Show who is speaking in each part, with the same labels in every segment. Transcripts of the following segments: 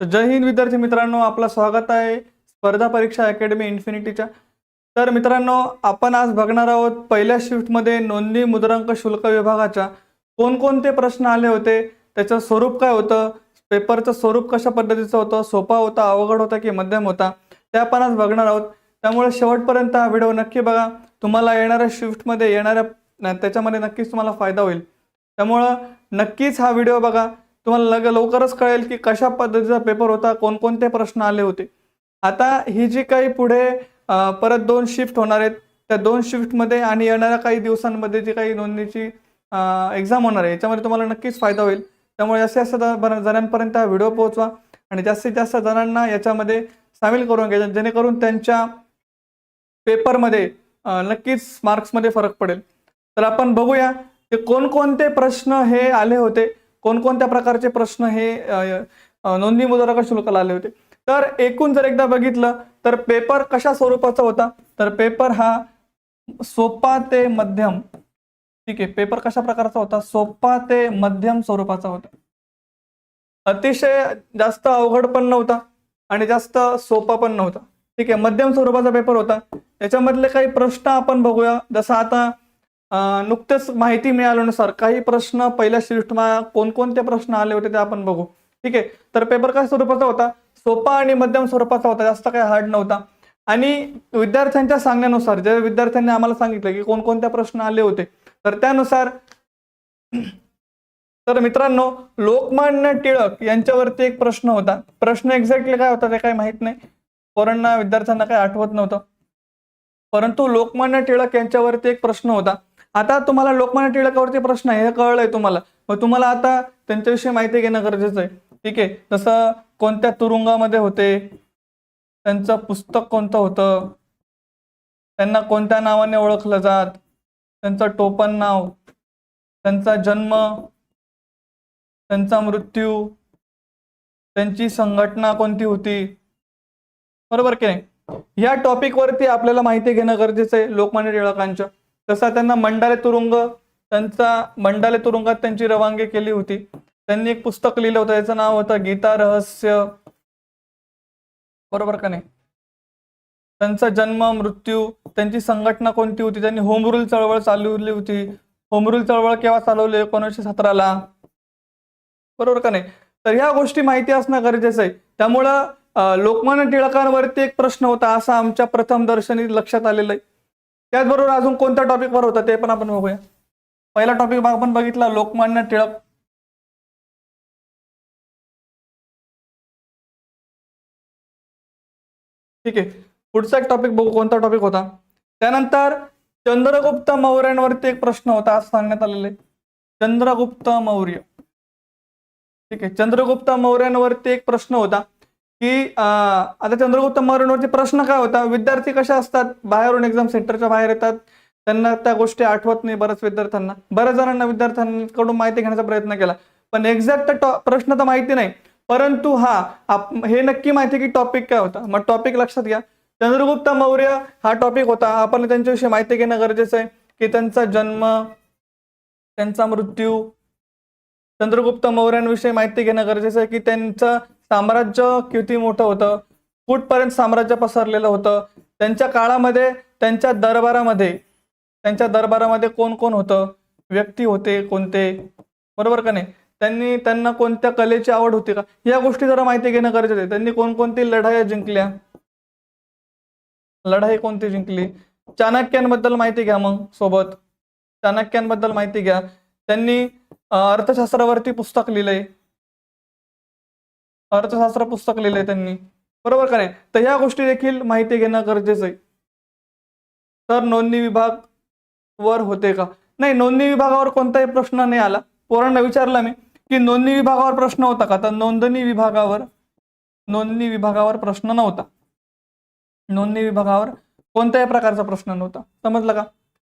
Speaker 1: जय हिंद विद्यार्थी मित्रांनो आपलं स्वागत आहे स्पर्धा परीक्षा अकॅडमी इन्फिनिटीच्या. तर मित्रांनो आपण आज बघणार आहोत पहिल्या शिफ्टमध्ये नोंदणी मुद्रांक शुल्क विभागाच्या कोणकोणते प्रश्न आले होते त्याचं स्वरूप काय होतं पेपरचं स्वरूप कशा पद्धतीचं होतं सोपा होता अवघड होता की मध्यम होता ते आपण आज बघणार आहोत. त्यामुळे शेवटपर्यंत हा व्हिडिओ नक्की बघा. तुम्हाला येणाऱ्या शिफ्टमध्ये येणाऱ्या त्याच्यामध्ये नक्कीच तुम्हाला फायदा होईल. त्यामुळं नक्कीच हा व्हिडिओ बघा. तुम्हाला लग लवकरच कळेल की कशा पद्धतीचा पेपर होता कोणकोणते प्रश्न आले होते. आता ही जी काही पुढे परत दोन शिफ्ट होणार आहेत त्या दोन शिफ्टमध्ये आणि येणाऱ्या काही दिवसांमध्ये जी काही नोंदणीची एक्झाम होणार आहे याच्यामध्ये तुम्हाला नक्कीच फायदा होईल. त्यामुळे जास्तीत जास्त जणांपर्यंत हा व्हिडिओ पोहोचवा आणि जास्तीत जास्त जणांना याच्यामध्ये सामील करून घ्या जेणेकरून त्यांच्या पेपरमध्ये नक्कीच मार्क्समध्ये फरक पडेल. तर आपण बघूया की कोणकोणते प्रश्न हे आले होते. कोणकोणत्या प्रकारचे प्रश्न हे नोंदणी मुद्रांक शुल्काला आले होते? तर एकूण जर एकदा बघितलं तर पेपर कशा स्वरूपाचा होता? तर पेपर हा सोपा ते मध्यम ठीक आहे पेपर कशा प्रकारचा होता? सोपा ते मध्यम स्वरूपाचा होता. अतिशय जास्त अवघड पण नव्हता आणि जास्त सोपा पण नव्हता. ठीक आहे मध्यम स्वरूपाचा पेपर होता. त्याच्यामधले काही प्रश्न आपण बघूया. जसं आता नुकतेच माहिती मिळाल्यानुसार काही प्रश्न पहिल्या शिफ्टमा कोणकोणते प्रश्न आले होते ते आपण बघू. ठीक आहे? तर पेपर काय स्वरूपाचा होता? सोपा आणि मध्यम स्वरूपाचा होता. जास्त काही हार्ड नव्हता. आणि विद्यार्थ्यांच्या सांगण्यानुसार ज्या विद्यार्थ्यांनी आम्हाला सांगितलं की कोणकोणते प्रश्न आले होते तर त्यानुसार तर मित्रांनो लोकमान्य टिळक यांच्यावरती एक प्रश्न होता. प्रश्न एक्झॅक्टली काय होता ते काही माहीत नाही. पोरांना विद्यार्थ्यांना काही आठवत नव्हतं. परंतु लोकमान्य टिळक यांच्यावरती एक प्रश्न होता. आता तुम्हाला लोकमान्य टिळकावरती प्रश्न आहे हे कळलंय तुम्हाला. मग तुम्हाला आता त्यांच्याविषयी माहिती घेणं गरजेचं आहे. ठीक आहे जसं कोणत्या तुरुंगामध्ये होते त्यांचं पुस्तक कोणतं होतं त्यांना कोणत्या नावाने ओळखलं जात त्यांचं टोपण नाव त्यांचा जन्म त्यांचा मृत्यू त्यांची संघटना कोणती होती बरोबर की नाही? या टॉपिकवरती आपल्याला माहिती घेणं गरजेचं आहे लोकमान्य टिळकांच्या तसा त्यांना मंडाले तुरुंग त्यांचा मंडाले तुरुंगात त्यांची रवानगी केली होती. त्यांनी एक पुस्तक लिहिलं होतं याचं नाव होतं गीता रहस्य. बरोबर का नाही? त्यांचा जन्म मृत्यू त्यांची संघटना कोणती होती? त्यांनी होमरुल चळवळ चालवली होती. होमरुल चळवळ केव्हा चालवली? एकोणीसशे सतराला. बरोबर का नाही? तर ह्या गोष्टी माहिती असणं गरजेचं आहे. त्यामुळं लोकमान्य टिळकांवरती एक प्रश्न होता असा आमच्या प्रथम दर्शनी लक्षात आलेलं आहे. त्याचबरोबर अजून कोणत्या टॉपिकवर होतं ते पण आपण बघूया. पहिला टॉपिक आपण बघितला लोकमान्य टिळक. ठीक आहे. पुढचा एक टॉपिक बघू कोणता टॉपिक होता? त्यानंतर चंद्रगुप्त मौर्यांवरती एक प्रश्न होता असं सांगण्यात आलेले चंद्रगुप्त मौर्य. ठीक आहे. चंद्रगुप्त मौर्यांवरती एक प्रश्न होता. की आता चंद्रगुप्त मौर्यांवरती प्रश्न काय होता? विद्यार्थी कशा असतात? बाहेरून एक्झाम सेंटरच्या बाहेर येतात. त्यांना त्या गोष्टी आठवत नाही बऱ्याच विद्यार्थ्यांना. बऱ्याच जणांना विद्यार्थ्यांकडून माहिती घेण्याचा प्रयत्न केला. पण एक्झॅक्ट प्रश्न तर माहिती नाही. परंतु हा आप- हे नक्की माहिती की टॉपिक काय होता? मग टॉपिक लक्षात घ्या. चंद्रगुप्त मौर्य हा टॉपिक होता. आपण त्यांच्याविषयी माहिती घेणं गरजेचं आहे की त्यांचा जन्म त्यांचा मृत्यू चंद्रगुप्त मौर्यांविषयी माहिती घेणं गरजेचं आहे की त्यांचं साम्राज्य किती मोठं होतं? कुठपर्यंत साम्राज्य पसरलेलं होतं? त्यांच्या काळामध्ये त्यांच्या दरबारामध्ये त्यांच्या दरबारामध्ये कोण कोण होतं? व्यक्ती होते कोणते? बरोबर का नाही? त्यांनी त्यांना कोणत्या कलेची आवड होती का? या गोष्टी जरा माहिती घेणं गरजेचं आहे. त्यांनी कोणकोणती लढाया जिंकल्या? लढाई कोणती जिंकली? चाणक्यांबद्दल माहिती घ्या मग सोबत. चाणक्यांबद्दल माहिती घ्या. त्यांनी अर्थशास्त्रावरती पुस्तक लिहिलंय. अर्थशास्त्र पुस्तक लिहिलंय त्यांनी. बरोबर का नाही? तर ह्या गोष्टी देखील माहिती घेणं गरजेचं आहे. तर नोंदणी विभाग वर होते का? नाही नोंदणी विभागावर कोणताही प्रश्न नाही आला. पोरांना विचारला मी की नोंदणी विभागावर प्रश्न होता का? तर नोंदणी विभागावर नोंदणी विभागावर प्रश्न नव्हता. नोंदणी विभागावर कोणत्याही प्रकारचा प्रश्न नव्हता. समजलं का?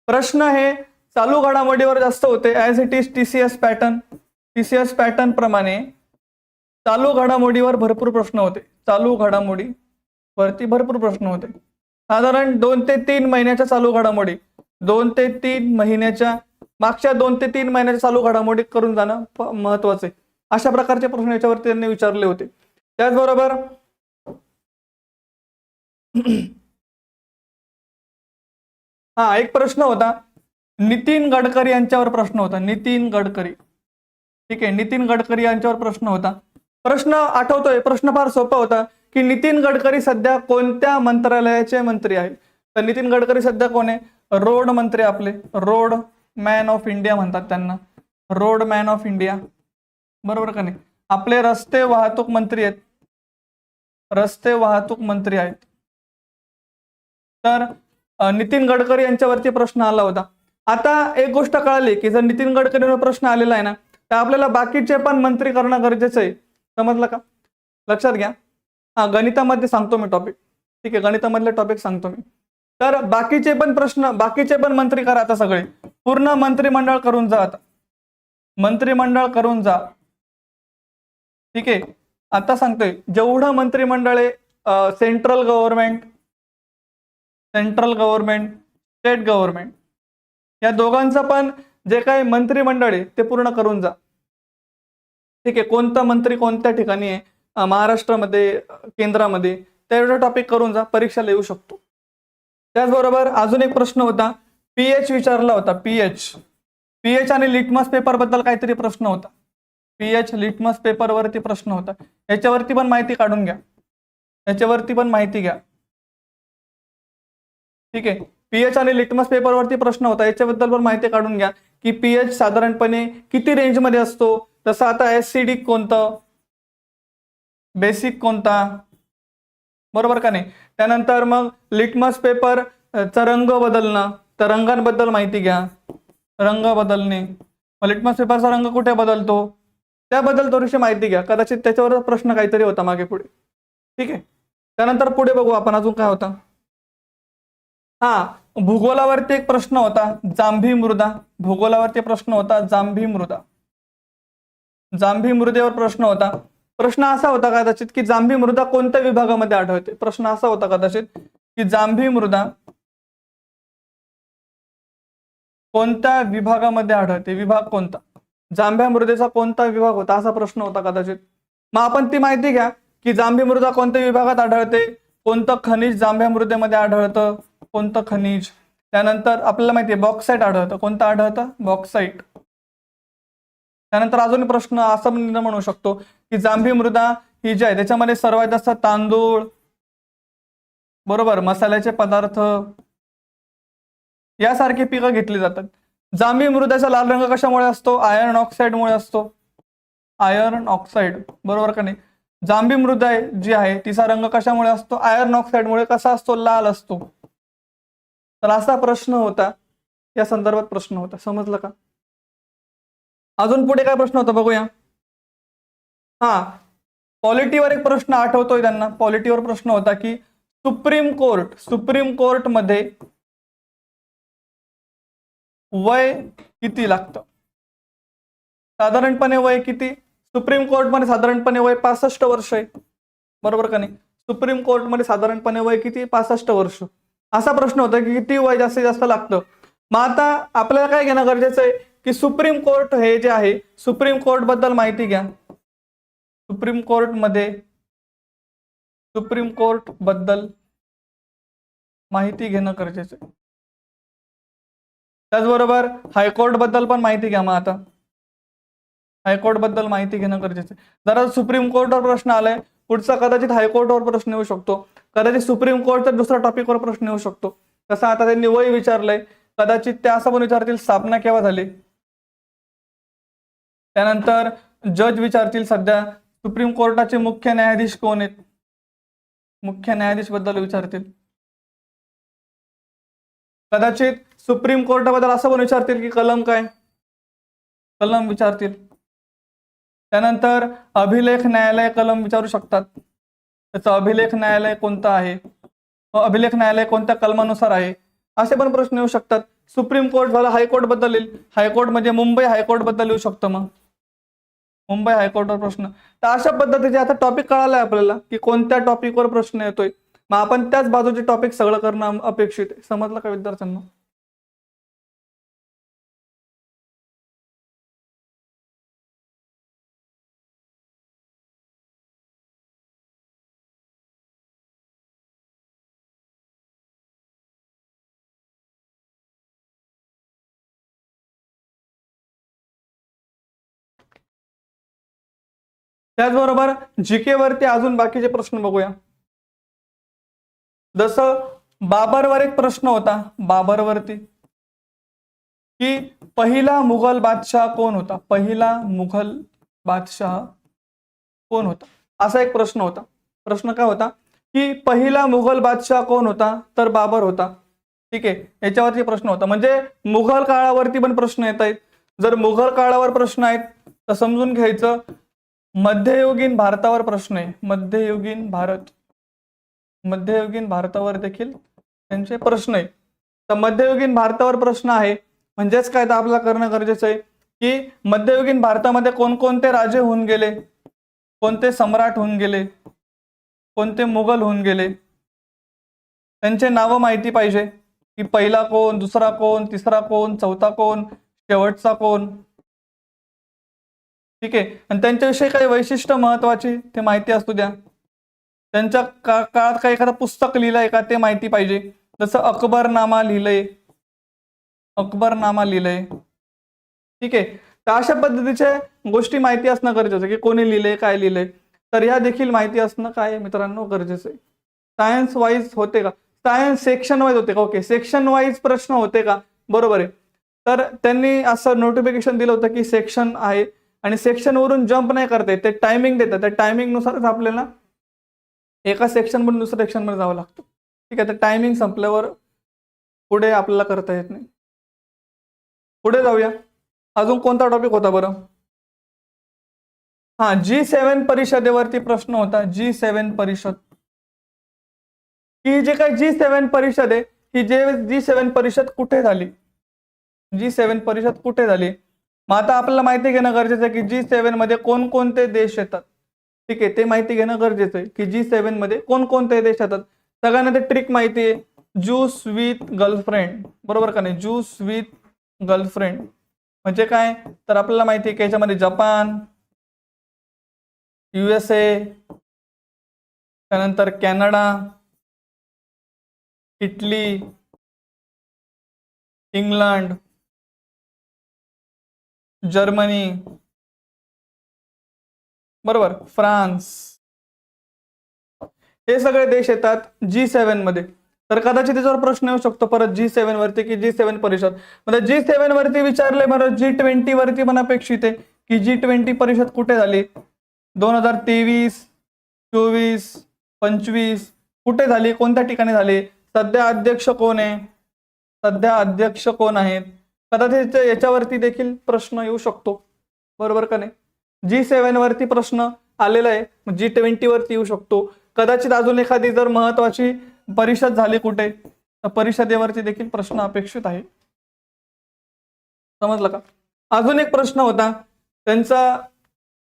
Speaker 1: प्रश्न हे चालू घडामोडीवर जास्त होते. As it is T C S pattern T C S pattern प्रमाणे चालू घडामोडीवर भरपूर प्रश्न होते. चालू घडामोडी वरती भरपूर प्रश्न होते. साधारण दोन ते तीन महिन्याच्या चालू घडामोडी दोन ते तीन महिन्याच्या मागच्या दोन ते तीन महिन्याच्या चालू घडामोडी करून जाणं महत्वाचं. आहे अशा प्रकारचे प्रश्न याच्यावरती त्यांनी विचारले होते. त्याचबरोबर हा एक प्रश्न होता. नितीन गडकरी यांच्यावर प्रश्न होता. नितीन गडकरी. ठीक आहे नितीन गडकरी यांच्यावर प्रश्न होता. प्रश्न आठवतोय. प्रश्न फार सोपा होता की नितीन गडकरी सध्या कोणत्या मंत्रालयाचे मंत्री आहेत? तर नितीन गडकरी सध्या कोण आहे? रोड मंत्री आपले. रोड मॅन ऑफ इंडिया म्हणतात त्यांना. Road man of India. बरोबर का नाही? आपले रस्ते वाहतूक मंत्री आहेत. रस्ते वाहतूक मंत्री आहेत. तर नितीन गडकरी यांच्यावरती प्रश्न आला होता. आता एक गोष्ट कळाली की जर नितीन गडकरीवर प्रश्न आलेला आहे ना तर आपल्याला बाकीचे पण मंत्री करणं गरजेचं आहे. समजलं का? लक्षात घ्या. हा गणितामध्ये सांगतो मी टॉपिक ठीक आहे गणितामधले टॉपिक सांगतो मी. तर बाकीचे पण प्रश्न बाकीचे पण मंत्री करा आता सगळे. पूर्ण मंत्रिमंडळ करून जा आता. मंत्रिमंडळ करून जा. ठीक आहे? आता सांगतोय जेवढं मंत्रिमंडळ आहे central government central government state government या दोघांचं पण जे काही मंत्रिमंडळ आहे ते पूर्ण करून जा. ठीक आहे कोणता मंत्री कोणत्या ठिकाणी आहे? महाराष्ट्रामध्ये केंद्रामध्ये? तेवढा टॉपिक करून जा परीक्षा येऊ शकतो. त्याचबरोबर अजून एक प्रश्न होता. पीएच विचारला होता पीएच पीएच आणि लिटमस पेपरबद्दल काहीतरी प्रश्न होता. पीएच लिटमस पेपरवरती प्रश्न होता. याच्यावरती पण माहिती काढून घ्या. याच्यावरती पण माहिती घ्या. ठीक आहे पीएच आणि लिटमस पेपरवरती प्रश्न होता. याच्याबद्दल पण माहिती काढून घ्या की पीएच साधारणपणे किती रेंजमध्ये असतो? तसं आता एस कोणतं? बेसिक कोणता? बरोबर का नाही? त्यानंतर मग लिटमस पेपर चा रंग बदलणं. तर रंगांबद्दल माहिती घ्या. रंग बदलणे. मग लिटमस पेपरचा रंग कुठे बदलतो? त्याबद्दल थोडीशी माहिती घ्या. कदाचित त्याच्यावर प्रश्न काहीतरी होता मागे पुढे. ठीक आहे? त्यानंतर पुढे बघू आपण अजून काय होता. हा भूगोलावरती एक प्रश्न होता. जांभी मृदा. भूगोलावरती प्रश्न होता. जांभी मृदा. जांभी मृदेवर प्रश्न होता. प्रश्न असा होता कदाचित की जांभी मृदा कोणत्या विभागामध्ये आढळते? प्रश्न असा होता कदाचित की जांभी मृदा कोणत्या विभागामध्ये आढळते? विभाग कोणता? जांभ्या मृदेचा कोणता विभाग होता? असा प्रश्न होता कदाचित. मग आपण ती माहिती घ्या की जांभी मृदा कोणत्या विभागात आढळते? कोणतं खनिज जांभ्या मृदेमध्ये आढळतं? कोणतं खनिज? त्यानंतर आपल्याला माहिती आहे बॉक्साईट आढळतं. कोणतं आढळतं? बॉक्साईट त्यानंतर अजून प्रश्न असा पण म्हणू शकतो की जांभी मृदा ही जी आहे त्याच्यामध्ये सर्वात जास्त तांदूळ बरोबर मसाल्याचे पदार्थ यासारखी पिकं घेतली जातात. जांभी मृदाचा लाल रंग कशामुळे असतो? आयर्न ऑक्साईडमुळे असतो. आयर्न ऑक्साईड बरोबर का नाही? जांभी मृदा जी आहे तिचा रंग कशामुळे असतो? आयर्न ऑक्साईडमुळे कसा असतो? लाल असतो. तर असा प्रश्न होता. या संदर्भात प्रश्न होता. समजलं का? अजून पुढे काय प्रश्न होता बघूया. हा पॉलिटीवर एक प्रश्न आठवतोय त्यांना. पॉलिटीवर प्रश्न होता की सुप्रीम कोर्ट सुप्रीम कोर्टमध्ये वय किती लागतं? साधारणपणे वय किती? सुप्रीम कोर्टमध्ये साधारणपणे वय पासष्ट वर्ष आहे. बरोबर का नाही? सुप्रीम कोर्टमध्ये साधारणपणे वय किती? पासष्ट वर्ष. असा प्रश्न होता की किती वय जास्तीत जास्त लागतं? मग आता आपल्याला काय घेणं गरजेचं आहे? की सुप्रीम कोर्ट हे जे आहे सुप्रीम कोर्टबद्दल माहिती घ्या. सुप्रीम कोर्टमध्ये सुप्रीम कोर्टबद्दल माहिती घेणं गरजेचं आहे. त्याचबरोबर हायकोर्टबद्दल पण माहिती घ्या मग आता. हायकोर्टबद्दल माहिती घेणं गरजेचं आहे. जरा सुप्रीम कोर्टवर प्रश्न आलाय. पुढचा कदाचित हायकोर्टवर प्रश्न येऊ शकतो. कदाचित सुप्रीम कोर्टचा दुसऱ्या टॉपिकवर प्रश्न येऊ शकतो. तसं आता त्यांनी वय विचारलंय. कदाचित ते असं पण विचारतील स्थापना केव्हा झाली? त्यानंतर जज विचारतील सध्या सुप्रीम कोर्टाचे मुख्य न्यायाधीश कोण आहेत? मुख्य न्यायाधीशबद्दल विचारतील. कदाचित सुप्रीम कोर्टाबद्दल असं पण विचारतील की कलम काय? कलम विचारतील. त्यानंतर अभिलेख न्यायालय कलम विचारू शकतात. त्याचं अभिलेख न्यायालय कोणतं आहे? अभिलेख न्यायालय कोणत्या कलमानुसार आहे? असे पण प्रश्न येऊ शकतात. सुप्रीम कोर्ट झालं हायकोर्टबद्दल येईल. हायकोर्ट म्हणजे मुंबई हायकोर्टबद्दल येऊ शकतं मग. मुंबई हायकोर्टवर प्रश्न. तर अशा पद्धतीचे आता टॉपिक कळालाय आपल्याला की कोणत्या टॉपिकवर प्रश्न येतोय. मग आपण त्याच बाजूचे टॉपिक सगळं करणं अपेक्षित आहे. समजलं का विद्यार्थ्यांना? त्याचबरोबर जीके वरती अजून बाकीचे प्रश्न बघूया. जसं बाबरवर एक प्रश्न होता बाबरवरती. की पहिला मुघल बादशाह कोण होता? पहिला मुघल बादशाह कोण होता? असा एक प्रश्न होता. प्रश्न काय होता? की पहिला मुघल बादशाह कोण होता? तर बाबर होता. ठीक आहे. याच्यावरती प्रश्न होता. म्हणजे मुघल काळावरती पण प्रश्न येत आहेत जर मुघल काळावर प्रश्न आहेत तर समजून घ्यायचं. मध्ययुगीन भारतावर प्रश्न आहे. मध्ययुगीन भारत मध्ययुगीन भारतावर देखील त्यांचे प्रश्न आहे. तर मध्ययुगीन भारतावर प्रश्न आहे. म्हणजेच काय? तर आपल्याला करणं गरजेचं आहे की मध्ययुगीन भारतामध्ये कोणकोणते राजे होऊन गेले? कोणते सम्राट होऊन गेले? कोणते मुघल होऊन गेले? त्यांचे नावं माहिती पाहिजे की पहिला कोण दुसरा कोण तिसरा कोण चौथा कोण शेवटचा कोण? ठीक आहे? आणि त्यांच्याविषयी काही वैशिष्ट्य महत्वाची ते माहिती असू द्या. त्यांच्या का काळात काही एखादं पुस्तक लिहिलंय का ते माहिती पाहिजे. जसं अकबरनामा लिहिलंय. अकबरनामा लिहिलंय. ठीक आहे? तर अशा पद्धतीच्या गोष्टी माहिती असणं गरजेचं आहे की कोणी लिहिलंय काय लिहिलंय. तर ह्या देखील माहिती असणं काय मित्रांनो गरजेचं आहे. सायन्स वाईज होते का? सायन्स सेक्शन वाईज होते का? ओके सेक्शन वाईज प्रश्न होते का? बरोबर आहे. तर त्यांनी असं नोटिफिकेशन दिलं होतं की सेक्शन आहे. आणि सेक्शन वरून जम्प नाही करते ते टायमिंग देतात. त्या टायमिंग नुसारच आपल्याला एका सेक्शनमधून दुसऱ्या सेक्शनमध्ये जावं लागतं. ठीक आहे तर टायमिंग संपल्यावर पुढे आपल्याला करता येत नाही. पुढे जाऊया. अजून कोणता टॉपिक होता बरं? हा जी सेव्हन परिषदेवरती प्रश्न होता. जी सेव्हन परिषद. ही जे काही जी सेव्हन परिषद आहे ही जे जी सेव्हन परिषद कुठे झाली? जी सेव्हन परिषद कुठे झाली? मग आता आपल्याला माहिती घेणं गरजेचं आहे की जी सेव्हनमध्ये कोणकोणते देश येतात? ठीक आहे ते माहिती घेणं गरजेचं आहे की जी सेव्हनमध्ये कोणकोणते देश येतात? सगळ्यांना ते ट्रिक माहिती आहे. ज्यूस विथ गर्लफ्रेंड बरोबर का नाही? ज्यूस विथ गर्लफ्रेंड म्हणजे काय? तर आपल्याला माहिती आहे की याच्यामध्ये जपान युएसए त्यानंतर कॅनडा इटली इंग्लंड जर्मनी. बरोबर फ्रान्स. हे सगळे देश येतात जी सेव्हनमध्ये. तर कदाचित त्याच्यावर प्रश्न येऊ शकतो परत जी सेव्हन वरती की जी सेव्हन परिषद. म्हणजे जी सेव्हन वरती विचारले बरं जी ट्वेंटी वरती पण अपेक्षित आहे की जी ट्वेंटी परिषद कुठे झाली? दोन हजार तेवीस चोवीस पंचवीस कुठे झाली? कोणत्या ठिकाणी झाली? सध्या अध्यक्ष कोण आहे? सध्या अध्यक्ष कोण आहेत? कदाचित याच्यावरती देखील प्रश्न येऊ शकतो. बरोबर का नाही? जी सेवन वरती प्रश्न आलेला आहे. जी ट्वेंटी वरती येऊ शकतो. कदाचित अजून एखादी जर महत्वाची परिषद झाली कुठे तर परिषदेवरती देखील प्रश्न अपेक्षित आहे. समजलं का? अजून एक प्रश्न होता. त्यांचा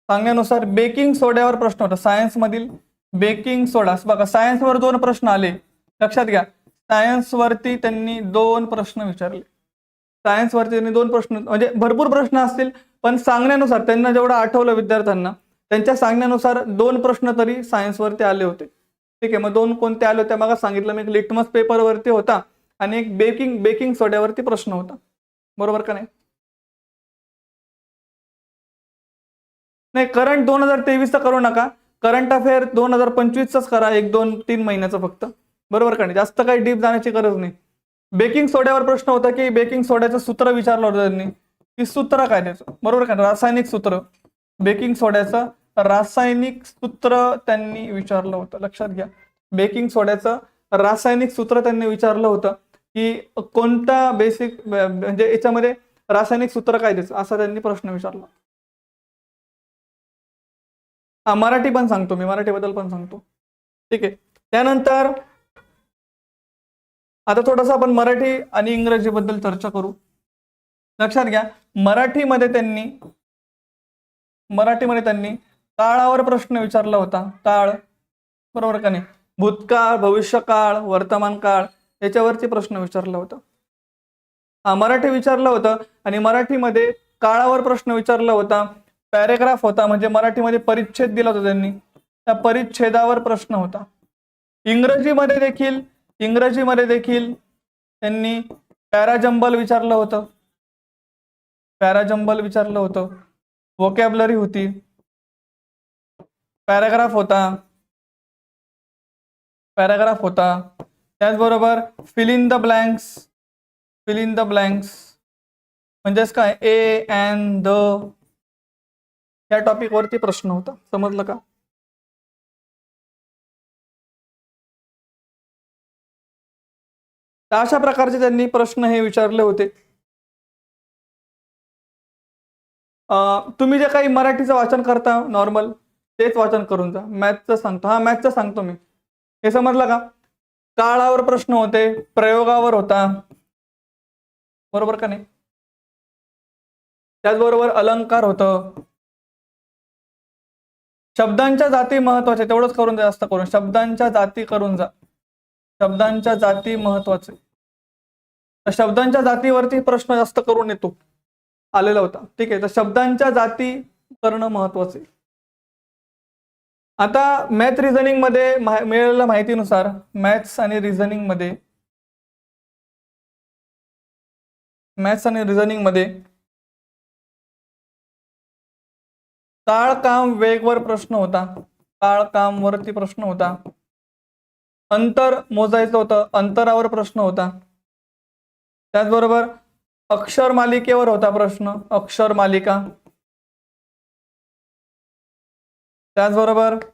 Speaker 1: सांगण्यानुसार बेकिंग सोड्यावर प्रश्न होता. सायन्स मधील बेकिंग सोडा बघा सायन्स वर दोन प्रश्न आले. लक्षात घ्या. सायन्सवरती त्यांनी दोन प्रश्न विचारले. सायन्सवरती त्यांनी दोन प्रश्न म्हणजे भरपूर प्रश्न असतील पण सांगण्यानुसार त्यांना जेवढं आठवलं विद्यार्थ्यांना त्यांच्या सांगण्यानुसार दोन प्रश्न तरी सायन्सवरती आले होते. ठीक आहे मग दोन कोणते आले होते? मला सांगितलं मी एक लिटमस पेपर वरती होता आणि एक बेकिंग बेकिंग सोड्यावरती प्रश्न होता. बरोबर का नाही? नाही करंट दोन हजार तेवीसचा करू नका. करंट अफेअर दोन हजार पंचवीसचाच करा एक दोन तीन महिन्याचा फक्त. बरोबर का नाही? जास्त काही डीप जाण्याची गरज नाही. बेकिंग सोड्यावर प्रश्न होता की बेकिंग सोड्याचं सूत्र विचारलं होतं त्यांनी. की सूत्र काय त्याचं बरोबर काय रासायनिक सूत्र. बेकिंग सोड्याचं रासायनिक सूत्र त्यांनी विचारलं होतं. लक्षात घ्या. बेकिंग सोड्याचं रासायनिक सूत्र त्यांनी विचारलं होतं की कोणता बेसिक म्हणजे याच्यामध्ये रासायनिक सूत्र काय त्याचं असा त्यांनी प्रश्न विचारला. हा मराठी पण सांगतो मी. मराठीबद्दल पण सांगतो. ठीक आहे. त्यानंतर आता थोडंसं आपण मराठी आणि इंग्रजीबद्दल चर्चा करू. लक्षात घ्या मराठीमध्ये त्यांनी मराठीमध्ये त्यांनी काळावर प्रश्न विचारला होता. काळ बरोबर का नाही? भूतकाळ भविष्यकाळ वर्तमान काळ याच्यावरती प्रश्न विचारला होता. हा मराठी विचारलं होतं आणि मराठीमध्ये काळावर प्रश्न विचारला होता. पॅरेग्राफ होता म्हणजे मराठीमध्ये परिच्छेद दिला होता त्यांनी. त्या परिच्छेदावर प्रश्न होता. इंग्रजीमध्ये देखील इंग्रजीमध्ये देखील त्यांनी पॅराजंबल विचारलं होतं. पॅराजंबल विचारलं होतं. वोकॅबलरी होती. पॅराग्राफ होता. पॅराग्राफ होता. त्याचबरोबर fill in the blanks fill in the blanks म्हणजेच काय? ए अँड द या टॉपिकवरती प्रश्न होता. समजलं का? तर अशा प्रकारचे त्यांनी प्रश्न हे विचारले होते. तुम्ही जे काही मराठीचं वाचन करता नॉर्मल तेच वाचन करून जा. मॅथचं सांगतो. हा मॅथचं सांगतो मी. हे समजलं का? काळावर प्रश्न होते प्रयोगावर होता. बरोबर का नाही? त्याचबरोबर अलंकार होतं. शब्दांच्या जाती महत्त्वाचे. तेवढंच करून जा जास्त करून. शब्दांच्या जाती करून जा. शब्दांच्या जाती महत्त्वाचे. शब्दांच्या जातीवरती प्रश्न जास्त करून येतो. आलेला होता. ठीक आहे. तर शब्दांच्या जाती करणं महत्त्वाचे आता मॅथ रिझनिंगमध्ये मिळालेल्या माहितीनुसार मॅथ्स आणि रिझनिंगमध्ये मॅथ्स आणि रिझनिंगमध्ये काळ काम वेगवर प्रश्न होता. काळ काम वरती प्रश्न होता. अंतर मोजायचं होतं. अंतरावर प्रश्न होता. त्याचबरोबर अक्षर मालिकेवर होता प्रश्न अक्षर मालिका. त्याचबरोबर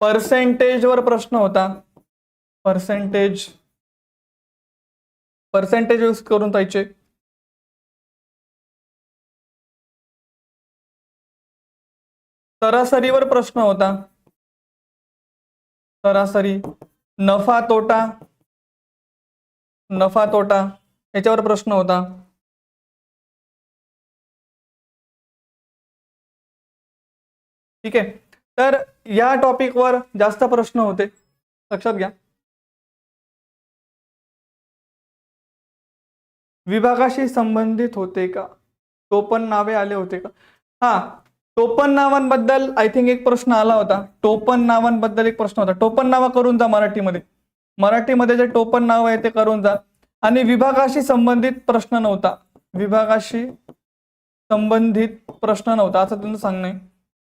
Speaker 1: पर्सेंटेजवर प्रश्न होता. पर्सेंटेज पर्सेंटेज यूज करून जायचे सरासरीवर प्रश्न होता. सरासरी नफा तोटा. नफा तोटा. याच्यावर प्रश्न होता. ठीक आहे. तर या टॉपिकवर जास्त प्रश्न होते. लक्षात घ्या. विभागाशी संबंधित होते का? टोपण नावे आले होते का? हा टोपण नावांबद्दल आय थिंक एक प्रश्न आला होता. टोपण नावांबद्दल एक प्रश्न होता. टोपण नावा करून जा मराठीमध्ये. मराठीमध्ये जे टोपण नाव आहे ते करून जा. आणि विभागाशी संबंधित प्रश्न नव्हता. विभागाशी संबंधित प्रश्न नव्हता. असं त्यांचं सांगणं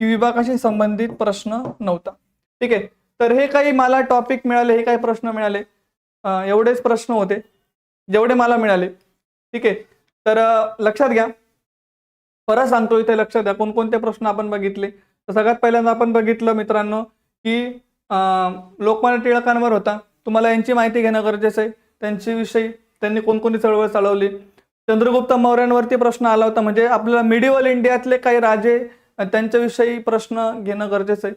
Speaker 1: की विभागाशी संबंधित प्रश्न नव्हता. ठीक आहे. तर हे काही मला टॉपिक मिळाले हे काही प्रश्न मिळाले. एवढेच प्रश्न होते. जेवढे मला मिळाले. ठीक आहे. तर लक्षात घ्या. परत सांगतो इथे लक्षात द्या. कोणकोणते प्रश्न आपण बघितले. तर सगळ्यात पहिल्यांदा आपण बघितलं मित्रांनो की लोकमान्य टिळकांवर होता. तुम्हाला यांची माहिती घेणं गरजेचं आहे. त्यांची विषयी त्यांनी कोणकोणती चळवळ चालवली? चंद्रगुप्त मौर्यांवरती प्रश्न आला होता म्हणजे आपल्याला मिडिवल इंडियातले काही राजे त्यांच्याविषयी प्रश्न घेणं गरजेचं आहे.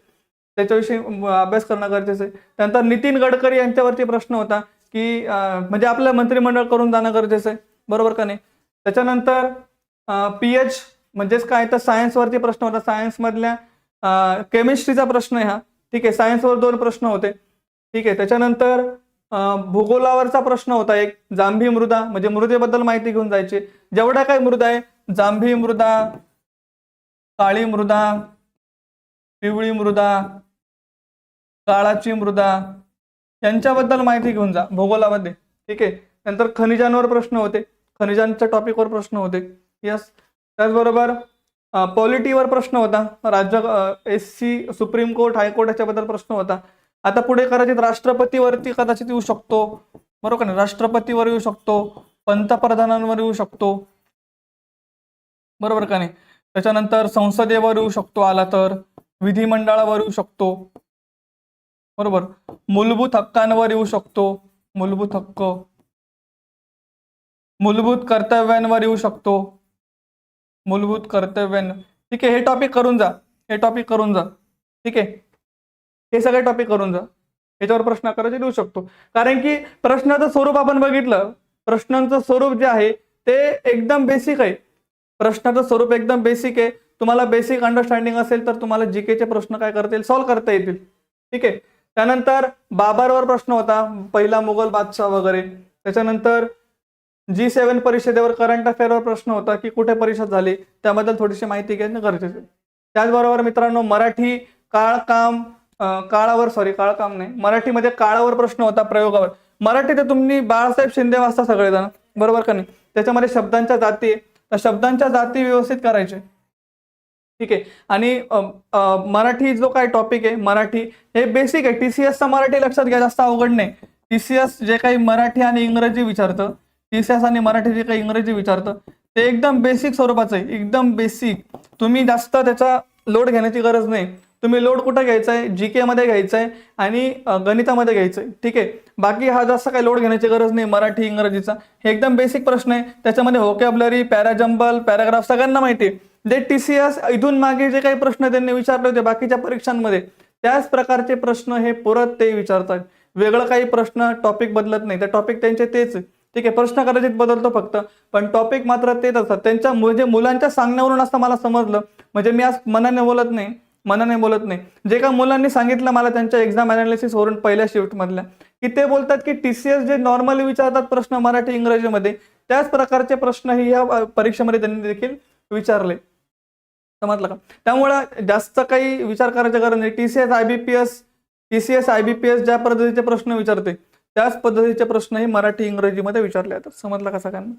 Speaker 1: त्याच्याविषयी अभ्यास करणं गरजेचं आहे. त्यानंतर नितीन गडकरी यांच्यावरती प्रश्न होता की म्हणजे आपलं मंत्रिमंडळ करून जाणं गरजेचं आहे. बरोबर का नाही? त्याच्यानंतर पी एच म्हणजेच काय? तर सायन्सवरती प्रश्न होता. सायन्समधल्या केमिस्ट्रीचा प्रश्न आहे हा. ठीक आहे सायन्सवर दोन प्रश्न होते. ठीक आहे त्याच्यानंतर भूगोलावरचा प्रश्न होता एक जांभी मृदा म्हणजे मृदेबद्दल माहिती घेऊन जायची. जेवढ्या काही मृदा आहे जांभी मृदा काळी मृदा पिवळी मृदा काळाची मृदा यांच्याबद्दल माहिती घेऊन जा भूगोलामध्ये. ठीक आहे? नंतर खनिजांवर प्रश्न होते. खनिजांच्या टॉपिकवर प्रश्न होते. यस त्याचबरोबर पॉलिटीवर प्रश्न होता. राज्य S C supreme court high court याच्याबद्दल प्रश्न होता. आता पुढे कदाचित राष्ट्रपतीवरती कदाचित येऊ शकतो. बरोबर नाही राष्ट्रपतीवर येऊ शकतो. पंतप्रधानांवर येऊ शकतो. बरोबर का नाही? त्याच्यानंतर संसदेवर येऊ शकतो आला तर. विधिमंडळावर येऊ शकतो. बरोबर? मूलभूत हक्कांवर येऊ शकतो. मूलभूत हक्क. मूलभूत कर्तव्यांवर येऊ शकतो. मूलभूत कर्तव्यां. ठीक आहे हे टॉपिक करून जा. हे टॉपिक करून जा. ठीक आहे? हे सगळे टॉपिक करून जा. याच्यावर प्रश्न आकाराचे देऊ शकतो. कारण की प्रश्नाचं स्वरूप आपण बघितलं प्रश्नांचं स्वरूप जे आहे ते एकदम बेसिक आहे. प्रश्नाचं स्वरूप एकदम बेसिक आहे. तुम्हाला बेसिक अंडरस्टँडिंग असेल तर तुम्हाला जी केचे प्रश्न काय करता येईल सॉल्व्ह करता येतील. ठीक आहे? त्यानंतर बाबरवर प्रश्न होता पहिला मुघल बादशाह वगैरे. त्याच्यानंतर जी सेवन परिषदेवर करंट अफेअरवर प्रश्न होता की कुठे परिषद झाली? त्याबद्दल थोडीशी माहिती घेणं गरजेचं आहे. त्याचबरोबर मित्रांनो मराठी काळ काम काळावर सॉरी काळ काम नाही. मराठीमध्ये काळावर प्रश्न होता प्रयोगावर. मराठी तर तुम्ही बाळासाहेब शिंदे वाचता सगळेजण बरोबर का नाही? त्याच्यामध्ये शब्दांच्या जाती आहे. शब्दांच्या जाती व्यवस्थित करायचे. ठीक आहे. आणि मराठी जो काय टॉपिक आहे मराठी हे बेसिक आहे. टी सी एसचा मराठी लक्षात घ्या जास्त अवघड नाही. टी सी एस जे काही मराठी आणि इंग्रजी विचारतं टी सी एस आणि मराठी जे काही इंग्रजी विचारतं ते एकदम बेसिक स्वरूपाचं आहे. एकदम बेसिक तुम्ही जास्त त्याचा लोड घेण्याची गरज नाही. तुम्ही लोड कुठं घ्यायचा आहे जी केमध्ये घ्यायचा आहे आणि गणितामध्ये घ्यायचं आहे ठीक आहे? बाकी हा जास्त काही लोड घेण्याची गरज नाही मराठी इंग्रजीचा. हे एकदम बेसिक प्रश्न आहे. त्याच्यामध्ये होकॅबलरी पॅराजम्बल पॅराग्राफ सगळ्यांना माहिती आहे. जे टी सी एस इथून मागे जे काही प्रश्न त्यांनी विचारले होते बाकीच्या परीक्षांमध्ये. त्याच प्रकारचे प्रश्न हे परत ते विचारतात. वेगळं काही प्रश्न टॉपिक बदलत नाही. त्या टॉपिक त्यांचे तेच आहे. ठीक आहे? प्रश्न कदाचित बदलतो फक्त. पण टॉपिक मात्र तेच असतात. त्यांच्या म्हणजे मुलांच्या सांगण्यावरून असं मला समजलं. म्हणजे मी आज मनाने बोलत नाही. मनाने बोलत नाही. जे का मुलांनी सांगितलं मला त्यांच्या एक्झाम अनालिसिस वरून पहिल्या शिफ्टमधल्या की ते बोलतात की टीसीएस जे नॉर्मली विचारतात प्रश्न मराठी इंग्रजीमध्ये त्याच प्रकारचे प्रश्नही या परीक्षेमध्ये त्यांनी देखील विचारले. समजलं का? त्यामुळं जास्त काही विचार करायची गरज नाही. टीसीएस आयबीपीएस टीसीएस आयबीपीएस ज्या पद्धतीचे प्रश्न विचारते त्याच पद्धतीचे प्रश्नही मराठी इंग्रजीमध्ये विचारले जातात. समजलं का सगळ्यांना?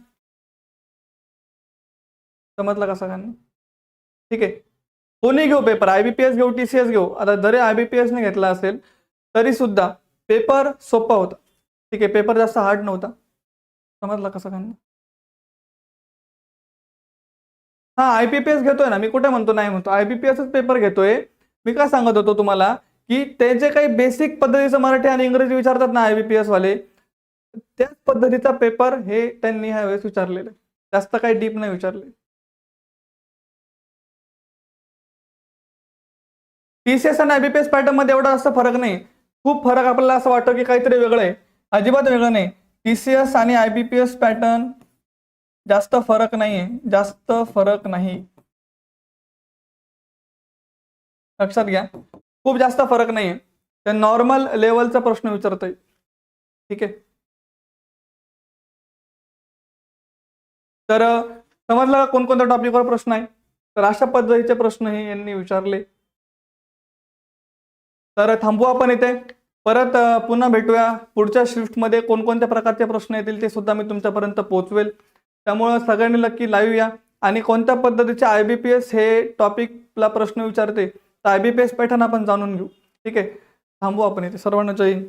Speaker 1: समजलं का सगळ्यांना? ठीक आहे. कोणी घेऊ पेपर आयबीपीएस घेऊ टी सीएस घेऊ? आता जरी आयबीपीएस ने घेतला असेल तरी सुद्धा पेपर सोपा होता. ठीक आहे पेपर जास्त हार्ड नव्हता. समजला कसं काय हा आयबीपीएस घेतोय ना. मी कुठे म्हणतो नाही म्हणतो. आयबीपीएसच पेपर घेतोय. मी काय सांगत होतो तुम्हाला की ते जे काही बेसिक पद्धतीचं मराठी आणि इंग्रजी विचारतात ना आय बी पी एस वाले त्याच पद्धतीचा पेपर हे त्यांनी ह्या वेळेस विचारलेलं. आहे. जास्त काही डीप नाही विचारले पीसीएस आणि आयबीपीएस पॅटर्नमध्ये एवढा जास्त फरक नाही. खूप फरक आपल्याला असं वाटतं की काहीतरी वेगळं आहे. अजिबात वेगळं नाही. पीसीएस आणि आयबीपीएस पॅटर्न जास्त फरक नाहीये. जास्त फरक नाही. लक्षात घ्या. खूप जास्त फरक नाहीये. ते नॉर्मल लेवलचा प्रश्न विचारतोय. ठीक आहे. तर अ, समजलं कोणकोणत्या टॉपिकवर प्रश्न आहे? तर अशा पद्धतीचे प्रश्न हे यांनी विचारले. तर थांबू आपण इथे. परत पुन्हा भेटूया. पुढच्या शिफ्टमध्ये कोणकोणत्या प्रकारचे प्रश्न येतील ते सुद्धा मी तुमच्यापर्यंत पोहोचवेल. त्यामुळं सगळ्यांनी नक्की लाईव्ह या. आणि कोणत्या पद्धतीचे आय बी पी एस हे टॉपिकला प्रश्न विचारते तर I B P S pattern आपण जाणून घेऊ. ठीक आहे. थांबू आपण इथे. सर्वांना जय हिंद.